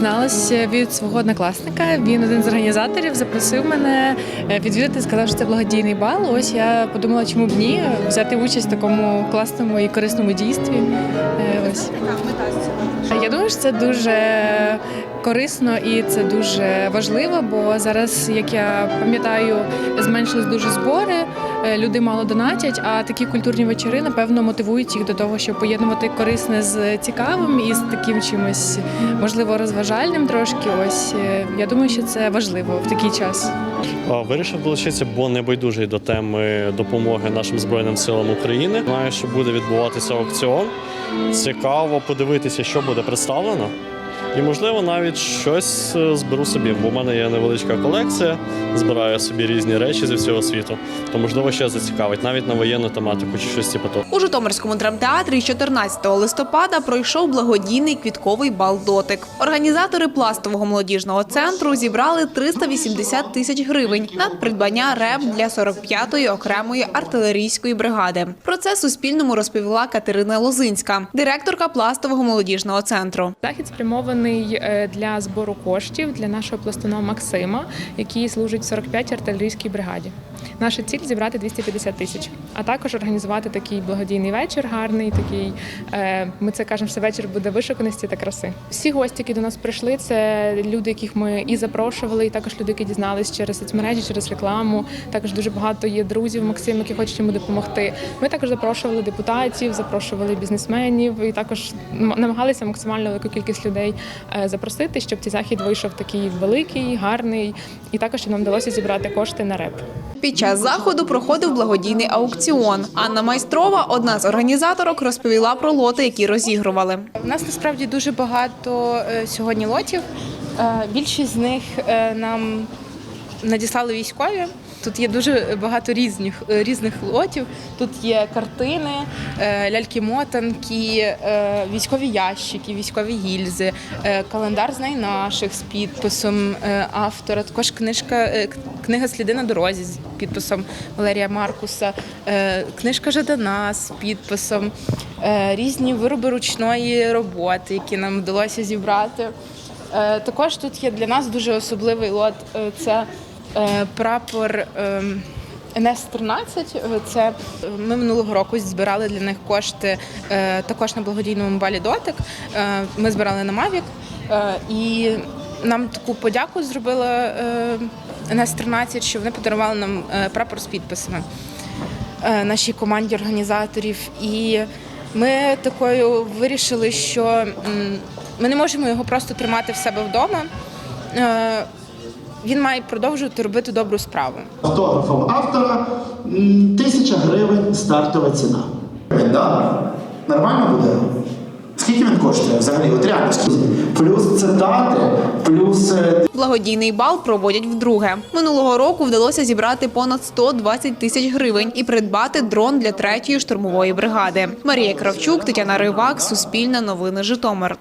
дізналася від свого однокласника. Він один з організаторів запросив мене е, відвідати, сказав, що це благодійний бал. Ось я подумала, чому б ні взяти участь в такому класному і корисному дійстві. Е, Ось я думаю, що це дуже корисно і це дуже важливо, бо зараз, як я пам'ятаю, зменшились дуже збори. Е, Люди мало донатять, а такі культурні вечори напевно мотивують їх до того, щоб поєднувати корисне з цікавим і з таким чимось можливо розважальним. Трошки ось е, я думаю, що це важливо в такий час. Вирішив долучитися, бо не байдужий до теми допомоги нашим збройним силам України. Знаю, що буде відбуватися аукціон. Цікаво подивитися, що буде представлено. І, можливо, навіть щось е, зберу собі, бо в мене є невеличка колекція, збираю собі різні речі зі всього світу. То, можливо, ще зацікавить, навіть на воєнну тематику чи щось типу того. У Житомирському драмтеатрі 14 листопада пройшов благодійний квітковий бал дотик. Організатори пластового молодіжного центру зібрали 380 тисяч гривень на придбання реп для 45-ї окремої артилерійської бригади. Про це Суспільному розповіла Катерина Лозинська, директорка пластового молодіжного центру. Захід спрямований е, для збору коштів для нашого пластуна Максима, який служить в 45-й артилерійській бригаді. Наша ціль зібрати 250 тисяч, а також організувати такий благодійний вечір, гарний такий. е, Ми це кажемо, що вечір буде вишуканості та краси. Всі гості, які до нас прийшли, це люди, яких ми і запрошували, і також люди, які дізнались через соцмережі, через рекламу. Також дуже багато є друзів Максима, які хочуть йому допомогти. Ми також запрошували депутатів, запрошували бізнесменів і також намагалися максимально велику кількість людей е, запросити, щоб цей захід вийшов такий великий, гарний, і також нам вдалося зібрати кошти на реп. Під час заходу проходив благодійний аукціон. Анна Майстрова, одна з організаторок, розповіла про лоти, які розігрували. У нас насправді дуже багато е, сьогодні лотів. Е, Більшість з них е, нам надіслали військові. Тут є дуже багато різних, е, різних лотів. Тут є картини, е, ляльки-мотанки, е, військові ящики, військові гільзи, календар знай наших з підписом автора. Також книжка, книга Сліди на дорозі з підписом Валерія Маркуса, книжка Жадана з підписом, різні вироби ручної роботи, які нам вдалося зібрати. Також тут є для нас дуже особливий лот. Це прапор ем, НС-13. Е, Це е, ми минулого року збирали для них кошти е, також на благодійному балі дотик. Е, Ми збирали на Мавік е, і нам таку подяку зробила е, НС-13, що вони подарували нам е, прапор з підписами е, нашій команді організаторів. І ми такою вирішили, що ми не можемо його просто тримати в себе вдома. Він має продовжувати робити добру справу. автографом автора тисяча гривень стартова ціна. Да? Нормально буде? Скільки він коштує взагалі? От реально скільки? Плюс цитати, плюс е, Благодійний бал проводять вдруге. Минулого року вдалося зібрати понад 120 тисяч гривень і придбати дрон для третьої штурмової бригади. Марія Кравчук, Тетяна Ривак, Суспільне новини Житомир.